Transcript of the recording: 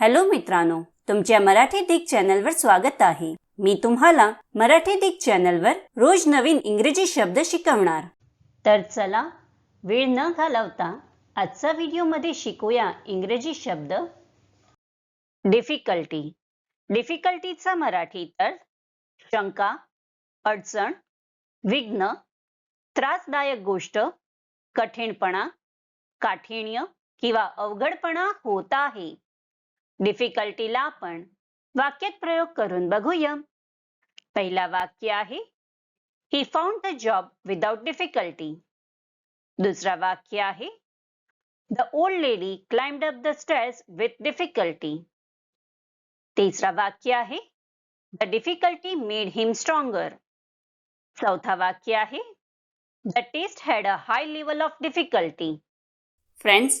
Hello मित्रांनो तुमच्या मराठी दिग चॅनलवर स्वागत आहे. मी तुम्हाला मराठी दिग चॅनलवर रोज नवीन इंग्रजी शब्द शिकवणार. तर चला वेळ न घालवता आजचा व्हिडिओमध्ये शिकूया इंग्रजी शब्द. डिफिकल्टी डिफिकल्टीचा मराठी तर शंका अडचण विघ्न त्रासदायक गोष्ट कठीणपणा काठिण्य किंवा अवघडपणा होत आहे. डिफिकल्टीला आपण वाक्यात प्रयोग करून बघूया. पहिला वाक्य आहे he found the job without difficulty दुसरा वाक्य आहे the old lady climbed up the stairs with difficulty तिसरा वाक्य आहे the difficulty made him stronger चौथा वाक्य आहे the test had a high level of difficulty friends